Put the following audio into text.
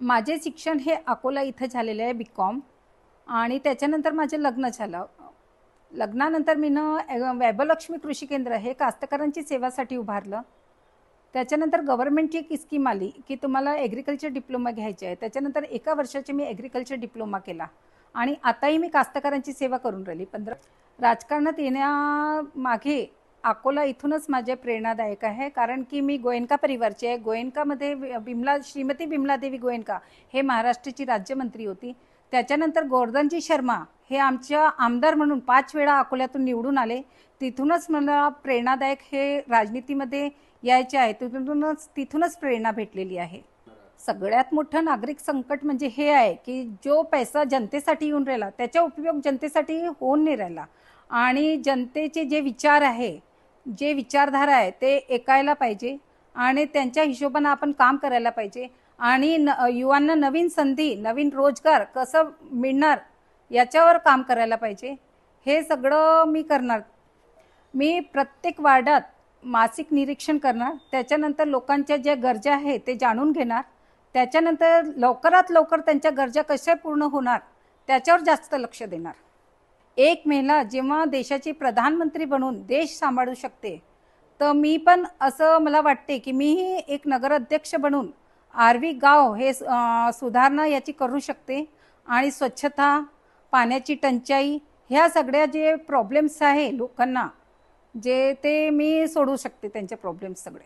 माझे शिक्षण हे अकोला इथं झालेलं आहे बी कॉम आणि त्याच्यानंतर माझं लग्न झालं. लग्नानंतर मी वैभलक्ष्मी कृषी केंद्र हे कास्तकारांची सेवासाठी उभारलं. त्याच्यानंतर गव्हर्नमेंटची एक स्कीम आली की तुम्हाला ॲग्रिकल्चर डिप्लोमा घ्यायचे आहे. त्याच्यानंतर एका वर्षाचे मी ॲग्रिकल्चर डिप्लोमा केला. आणि आताही मी कास्तकारांची सेवा करून राहिली. पंधरा राजकारणात येण्यामागे अकोला इथूनच माझे प्रेरणादायक आहे. कारण की मी गोयनका परिवारची आहे. गोयंकामध्ये वि- बिमला श्रीमती बिमलादेवी गोयंका हे महाराष्ट्राची राज्यमंत्री होती. त्याच्यानंतर गोवर्धनजी शर्मा हे आमच्या आमदार म्हणून पाच वेळा अकोल्यातून निवडून आले. तिथूनच मला प्रेरणादायक हे राजनीतीमध्ये यायचे आहे. तिथूनच तिथूनच प्रेरणा भेटलेली आहे. सगळ्यात मोठं नागरिक संकट म्हणजे हे आहे की जो पैसा जनतेसाठी येऊन राहिला त्याचा उपयोग जनतेसाठी होऊन नाही राहिला. आणि जनतेचे जे विचार आहे जे विचारधारा आहे ते ऐकायला पाहिजे आणि त्यांच्या हिशोबानं आपण काम करायला पाहिजे. आणि न युवांना नवीन संधी नवीन रोजगार कसं मिळणार याच्यावर काम करायला पाहिजे. हे सगळं मी करणार. मी प्रत्येक वार्डात मासिक निरीक्षण करणार. त्याच्यानंतर लोकांच्या ज्या गरजा आहे ते जाणून घेणार. त्याच्यानंतर लवकरात लवकर त्यांच्या गरजा कशा पूर्ण होणार त्याच्यावर जास्त लक्ष देणार. एक महिला जेव्हा देशाची प्रधानमंत्री बनून देश सांभाळू शकते तर मी पण असं मला वाटते की मीही एक नगराध्यक्ष बनून आर्वी गाव हे सुधारणा याची करू शकते. आणि स्वच्छता पाण्याची टंचाई ह्या सगळ्या जे प्रॉब्लेम्स आहे लोकांना जे ते मी सोडू शकते त्यांचे प्रॉब्लेम्स सगळे.